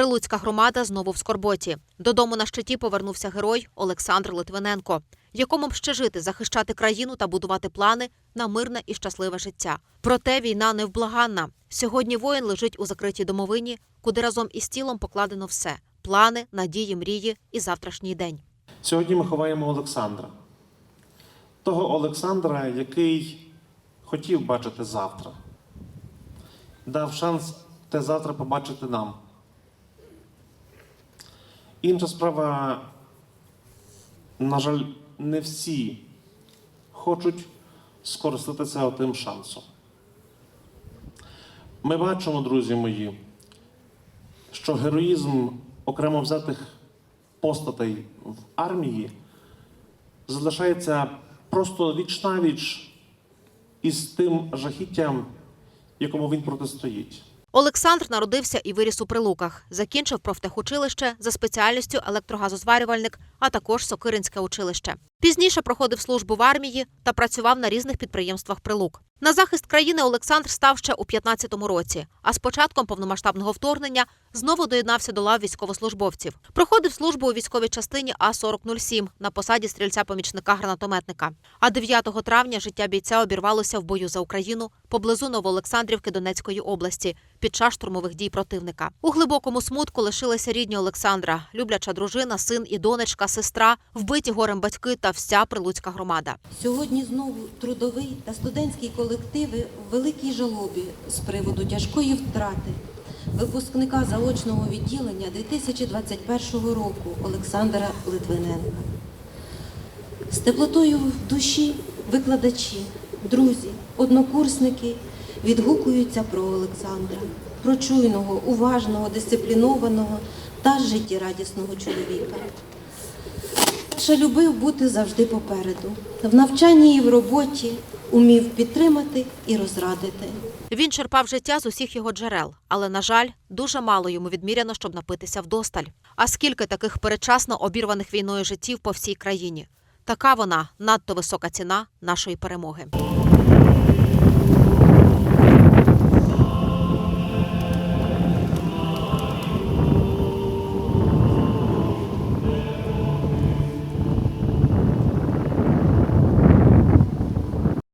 Прилуцька громада знову в скорботі. Додому на щиті повернувся герой Олександр Литвиненко, якому б ще жити, захищати країну та будувати плани на мирне і щасливе життя. Проте війна невблаганна. Сьогодні воїн лежить у закритій домовині, куди разом із тілом покладено все: плани, надії, мрії і завтрашній день. Сьогодні ми ховаємо Олександра. Того Олександра, який хотів бачити завтра, дав шанс те завтра побачити нам. Інша справа, на жаль, не всі хочуть скористатися тим шансом. Ми бачимо, друзі мої, що героїзм окремо взятих постатей в армії залишається просто віч навіч із тим жахіттям, якому він протистоїть. Олександр народився і виріс у Прилуках. Закінчив профтехучилище за спеціальністю електрогазозварювальник, а також Сокиринське училище. Пізніше проходив службу в армії та працював на різних підприємствах Прилук. На захист країни Олександр став ще у 15-му році, а з початком повномасштабного вторгнення знову доєднався до лав військовослужбовців. Проходив службу у військовій частині А-4007 на посаді стрільця-помічника гранатометника. А 9 травня життя бійця обірвалося в бою за Україну поблизу Новоолександрівки Донецької області під час штурмових дій противника. У глибокому смутку лишилися рідні Олександра, любляча дружина, син і донечка, сестра, вбиті горем батьки та вся прилуцька громада. Сьогодні знову трудовий та студентський колективи в великій жалобі з приводу тяжкої втрати випускника заочного відділення 2021 року Олександра Литвиненка. З теплотою в душі викладачі, друзі, однокурсники відгукуються про Олександра, про чуйного, уважного, дисциплінованого та життєрадісного чоловіка. Ще любив бути завжди попереду. В навчанні і в роботі умів підтримати і розрадити. Він черпав життя з усіх його джерел, але, на жаль, дуже мало йому відміряно, щоб напитися вдосталь. А скільки таких передчасно обірваних війною життів по всій країні? Така вона надто висока ціна нашої перемоги.